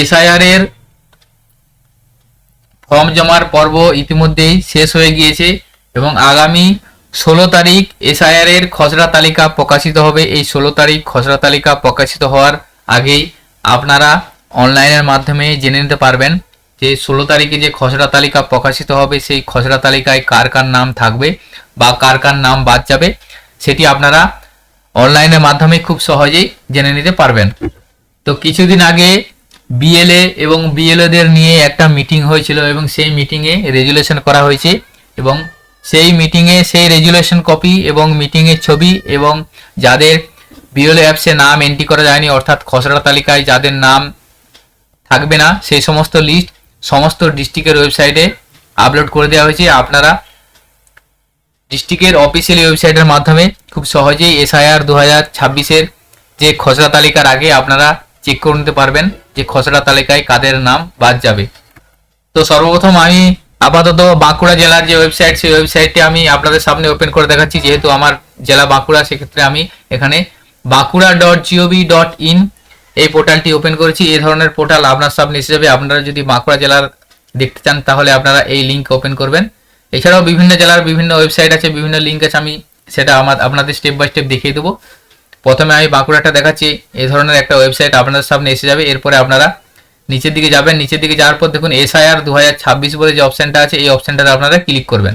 SIR এর form জমার পর্ব ইতিমধ্যেই শেষ হয়ে গিয়েছে এবং আগামী ষোলো তারিখ এসআইআর এর খসড়া তালিকা প্রকাশিত হবে। এই ষোলো তারিখ খসড়া তালিকা প্রকাশিত হওয়ার আগেই আপনারা অনলাইনের মাধ্যমে জেনে নিতে পারবেন যে ষোলো তারিখে যে খসড়া তালিকা প্রকাশিত হবে, সেই খসড়া তালিকায় কার কার নাম থাকবে বা কার কার নাম বাদ যাবে, সেটি আপনারা অনলাইনের মাধ্যমে খুব সহজেই জেনে নিতে পারবেন। তো কিছুদিন আগে বিএলএ এবং বিএলএদের নিয়ে একটা মিটিং হয়েছিল এবং সেই মিটিংয়ে রেজুলেশন করা হয়েছে এবং সেই মিটিংয়ে সেই রেজুলেশন কপি এবং মিটিংয়ের ছবি এবং যাদের বিএলএ অ্যাপসে নাম এন্ট্রি করা যায়নি, অর্থাৎ খসড়া তালিকায় যাদের নাম থাকবে না, সেই সমস্ত লিস্ট সমস্ত ডিস্ট্রিক্টের ওয়েবসাইটে আপলোড করে দেওয়া হয়েছে। আপনারা ডিস্ট্রিক্টের অফিসিয়াল ওয়েবসাইটের মাধ্যমে খুব সহজেই এসআইআর দু হাজার ছাব্বিশের যে খসড়া তালিকার আগে আপনারা চেক করে নিতে পারবেন যে খসড়া তালিকায় কাদের নাম বাদ যাবে। তো সর্বপ্রথম আমি আপাতত বাঁকুড়া জেলার যে ওয়েবসাইট সেই ওয়েবসাইটটি আমি আপনাদের সামনে ওপেন করে দেখাচ্ছি, যেহেতু আমার জেলা বাঁকুড়া, সেক্ষেত্রে আমি এখানে Bankura dot G O V dot in এই পোর্টালটি ওপেন করেছি। এই ধরনের পোর্টাল আপনার সামনে এসে যাবে। আপনারা যদি বাঁকুড়া জেলার দেখতে চান, তাহলে আপনারা এই লিঙ্ক ওপেন করবেন। এছাড়াও বিভিন্ন জেলার বিভিন্ন ওয়েবসাইট আছে, বিভিন্ন লিঙ্ক আছে, আমি সেটা আমার আপনাদের স্টেপ বাই স্টেপ দেখিয়ে দেবো। প্রথমে আমি বাঁকুড়াটা দেখাচ্ছি এই ধরনের একটা ওয়েবসাইট আপনাদের সামনে এসে যাবে। এরপরে আপনারা নিচের দিকে যাবেন, নিচের দিকে যাওয়ার পর দেখুন এসআইআর দু হাজার ছাব্বিশ বলে যে অপশনটা আছে, এই অপশনটাতে আপনারা ক্লিক করবেন।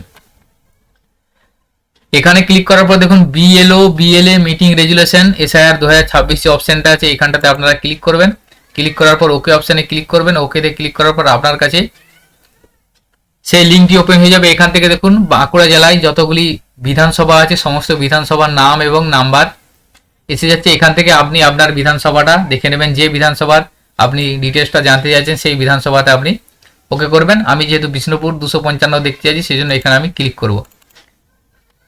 এখানে ক্লিক করার পর দেখুন BLO BLA meeting resolution SIR দু হাজার ছাব্বিশ যে অপশনটা আছে এখানটাতে আপনারা ক্লিক করবেন। ক্লিক করার পর ওকে অপশনে ক্লিক করবেন। ওকেতে ক্লিক করার পর আপনার কাছে সেই লিঙ্কটি ওপেন হয়ে যাবে। এখান থেকে দেখুন বাঁকুড়া জেলায় যতগুলি বিধানসভা আছে, সমস্ত বিধানসভার নাম এবং নাম্বার এসে যাচ্ছে, এখান থেকে আপনি আপনার বিধানসভাটা দেখে নেবেন, যে বিধানসভার আপনি ডিটেলসটা জানতে চাইছেন, সেই বিধানসভাতে আপনি ওকে করবেন। আমি যেহেতু বিষ্ণুপুর দুশো পঞ্চান্ন দেখতে চাইছি সেই জন্য এখানে আমি ক্লিক করব।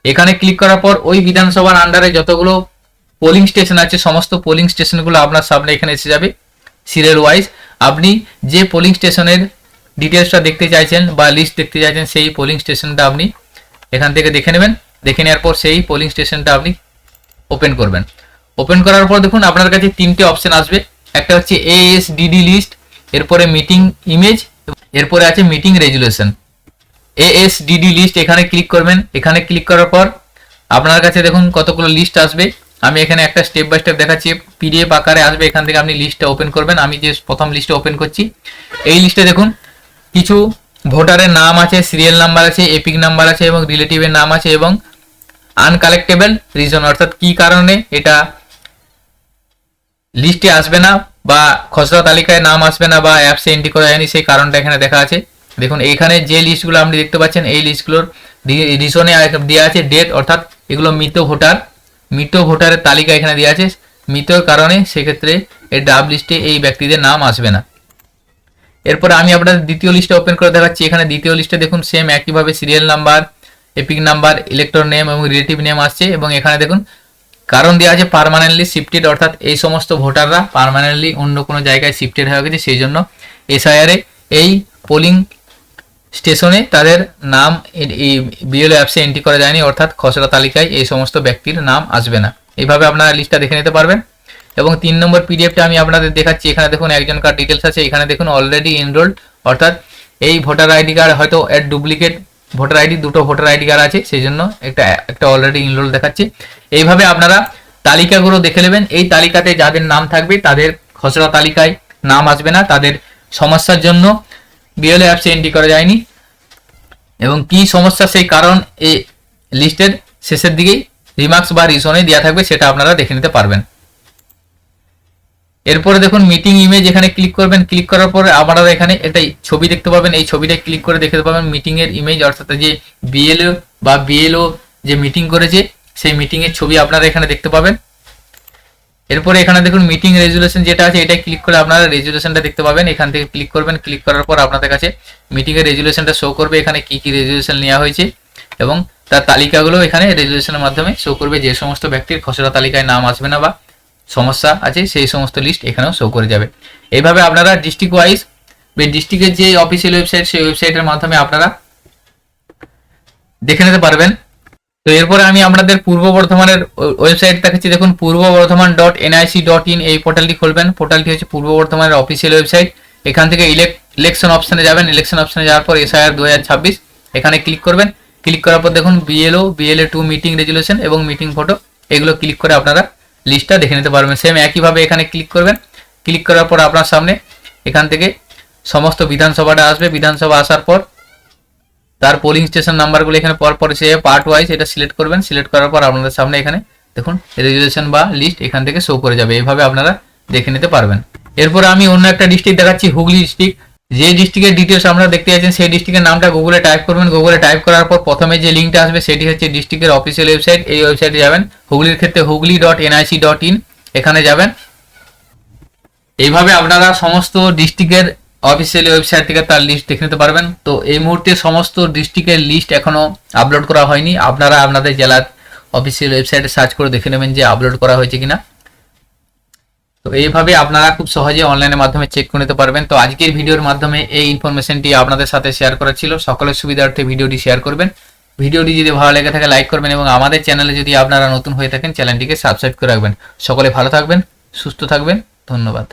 এখানে ক্লিক করার পর ওই বিধানসভার আন্ডারে যতগুলো পোলিং স্টেশন আছে, সমস্ত পোলিং স্টেশনগুলো আপনার সামনে এখানে এসে যাবে সিরিয়াল ওয়াইজ আপনি যে পোলিং স্টেশনের ডিটেলসটা দেখতে চাইছেন বা লিস্ট দেখতে চাইছেন, সেই পোলিং স্টেশনটা আপনি এখান থেকে দেখে নেবেন। দেখে নেওয়ার পর সেই পোলিং স্টেশনটা আপনি ওপেন করবেন। ওপেন করার পর দেখুন আপনার কাছে তিনটে অপশন আসবে। একটা হচ্ছে এএসডিডি লিস্ট এরপরে মিটিং ইমেজ এরপরে আছে মিটিং রেজুলেশন এএসডিডি লিস্ট এখানে ক্লিক করবেন। এখানে ক্লিক করার পর আপনার কাছে দেখুন কতগুলো লিস্ট আসবে। আমি এখানে একটা স্টেপ বাই স্টেপ দেখাচ্ছি। পিডিএফ আকারে আসবে। এখান থেকে আপনি লিস্টটা ওপেন করবেন। আমি যে প্রথম লিস্টটা ওপেন করছি, এই লিস্টে দেখুন কিছু ভোটারের নাম আছে সিরিয়াল নাম্বার আছে এপিক নাম্বার আছে এবং রিলেটিভের নাম আছে এবং আনকালেক্টেবল রিজন অর্থাৎ কি কারণে এটা লিস্টে আসবে না বা খসড়া তালিকায় নাম আসবে না বা অ্যাপসে এন্ট্রি করা যায়নি সেই কারণটা এখানে দেখা আছে। দেখুন, এইখানে যে লিস্টগুলো আপনি দেখতে পাচ্ছেন, এই লিস্টগুলোর রিজনে দেওয়া আছে ডেট অর্থাৎ এগুলো মৃত ভোটার। মৃত ভোটারের তালিকা এখানে দেওয়া আছে। মৃতর কারণে সেক্ষেত্রে এই ডাব লিস্টে এই ব্যক্তিদের নাম আসবে না। এরপরে আমি আপনাদের দ্বিতীয় লিস্টে ওপেন করে দেখাচ্ছি। এখানে দ্বিতীয় লিস্টে দেখুন সেম একইভাবে serial number EPIC number elector name এবং রিলেটিভ নেম আসছে এবং এখানে দেখুন কারণ দেওয়া আছে পার্মানেন্টলি শিফটেড অর্থাৎ এই সমস্ত ভোটাররা পার্মানেন্টলি অন্য কোনো জায়গায় শিফটেড হয়ে গেছে, সেই জন্য এসআইআরে এই পোলিং স্টেশনে তাদের নাম বিএলও অ্যাপসে এন্ট্রি করা যায়নি, অর্থাৎ খসড়া তালিকায় এই সমস্ত ব্যক্তির নাম আসবে না। এইভাবে আপনারা লিস্টটা দেখে নিতে পারবেন। এবং তিন নম্বর পিডিএফটা আমি আপনাদের দেখাচ্ছি, এখানে দেখুন একজনকার ডিটেলস আছে, এখানে দেখুন অলরেডি এনরোল্ড অর্থাৎ এই ভোটার আইডি কার্ড হয়তো এর ডুপ্লিকেট ভোটার আইডি, দুটো ভোটার আইডি কার্ড আছে সেই জন্য একটা একটা অলরেডি এনরোল দেখাচ্ছে। এইভাবে আপনারা তালিকাগুলো দেখে নেবেন। এই তালিকাতে যাদের নাম থাকবে, তাদের খসড়া তালিকায় নাম আসবে না। তাদের সমস্যার জন্য বিএলএ অ্যাপসে এন্ট্রি করা যায়নি। এবং কি সমস্যা, সেই কারণ এই লিস্টের শেষের দিকেই রিমার্কস বা রিজনে দেওয়া থাকবে, সেটা আপনারা দেখে নিতে পারবেন। এরপরে দেখুন মিটিং ইমেজ এখানে ক্লিক করবেন। ক্লিক করার পরে আপনারা এখানে একটা ছবি দেখতে পাবেন। এই ছবিটা ক্লিক করে দেখতে পাবেন মিটিং এর ইমেজ অর্থাৎ যে বিএলও বা বিএলও যে মিটিং করেছে, সেই মিটিং এর ছবি আপনারা এখানে দেখতে পাবেন। এরপরে এখানে দেখুন মিটিং রেজুলেশন যেটা আছে, এটা ক্লিক করে আপনারা রেজুলেশনটা দেখতে পাবেন। এখান থেকে ক্লিক করবেন। ক্লিক করার পর আপনাদের কাছে মিটিং এর রেজুলেশনটা শো করবে। এখানে কি কি রেজুলেশন নেওয়া হয়েছে এবং তার তালিকাগুলো এখানে রেজুলেশনের মাধ্যমে শো করবে। যে সমস্ত ব্যক্তির খসড়া তালিকায় নাম আসবে না বা সমস্যা আছে, সেই সমস্ত লিস্ট এখানেও শো করে যাবে। এইভাবে আপনারা ডিস্ট্রিক্ট ওয়াইজ ডিস্ট্রিক্টের যে অফিসিয়াল ওয়েবসাইট সেই ওয়েবসাইটের মাধ্যমে আপনারা দেখে নিতে পারবেন। তো এরপরে আমি আপনাদের পূর্ব বর্ধমানের ওয়েবসাইট দেখাচ্ছি। দেখুন, Purba Bardhaman dot NIC dot in এই পোর্টালটি খুলবেন। পোর্টালটি হচ্ছে পূর্ব বর্ধমানের অফিসিয়াল ওয়েবসাইট এখান থেকে ইলেকশন অপশনে যাবেন। ইলেকশন অপশনে যাওয়ার পর এসআইআর দু হাজার ছাব্বিশ, এখানে ক্লিক করবেন। ক্লিক করার পর দেখুন BLO BLA two meeting resolution এবং মিটিং ফটো এগুলো ক্লিক করে আপনারা লিস্টটা দেখে নিতে পারবেন। সেম একইভাবে এখানে ক্লিক করবেন। ক্লিক করার পর আপনার সামনে এখান থেকে সমস্ত বিধানসভাটা আসবে। বিধানসভা আসার পর তার পোলিং স্টেশন নাম্বারগুলো এখানে পর পর সে পার্ট ওয়াইজ এটা সিলেক্ট করবেন। সিলেক্ট করার পর আপনাদের সামনে এখানে দেখুন রেজুলেশন বা লিস্ট এখান থেকে শো করে যাবে। এইভাবে আপনারা দেখে নিতে পারবেন। এরপর আমি অন্য একটা ডিস্ট্রিক্ট দেখাচ্ছি, হুগলি ডিস্ট্রিক্ট যে ডিস্ট্রিক্টের ডিটেলস আপনারা দেখতে যাচ্ছেন সেই ডিস্ট্রিক্টের নামটা গুগলে টাইপ করবেন। গুগলে টাইপ করার পর প্রথমে যে লিঙ্কটা আসবে, সেটি হচ্ছে ডিস্ট্রিক্টের অফিসিয়াল ওয়েবসাইট এই ওয়েবসাইটে যাবেন। হুগলির ক্ষেত্রে Hooghly dot NIC dot in এখানে যাবেন। এইভাবে আপনারা সমস্ত ডিস্ট্রিক্টের অফিসিয়াল ওয়েবসাইট থেকে তার লিস্ট দেখে নিতে পারবেন। তো এই মুহূর্তে সমস্ত ডিস্ট্রিক্টের লিস্ট এখনও আপলোড করা হয়নি। আপনারা আপনাদের জেলার অফিসিয়াল ওয়েবসাইটে সার্চ করে দেখে নেবেন যে আপলোড করা হয়েছে কিনা। তো এইভাবে আপনারা খুব সহজে অনলাইনের মাধ্যমে চেক করে নিতে পারবেন। তো আজকের ভিডিওর মাধ্যমে এই ইনফরমেশনটি আপনাদের সাথে শেয়ার করা ছিল। সকলের সুবিধার্থে ভিডিওটি শেয়ার করবেন। ভিডিওটি যদি ভালো লেগে থাকে লাইক করবেন এবং আমাদের চ্যানেলে যদি আপনারা নতুন হয়ে থাকেন চ্যানেলটিকে সাবস্ক্রাইব করে রাখবেন। সকলে ভালো থাকবেন, সুস্থ থাকবেন। ধন্যবাদ।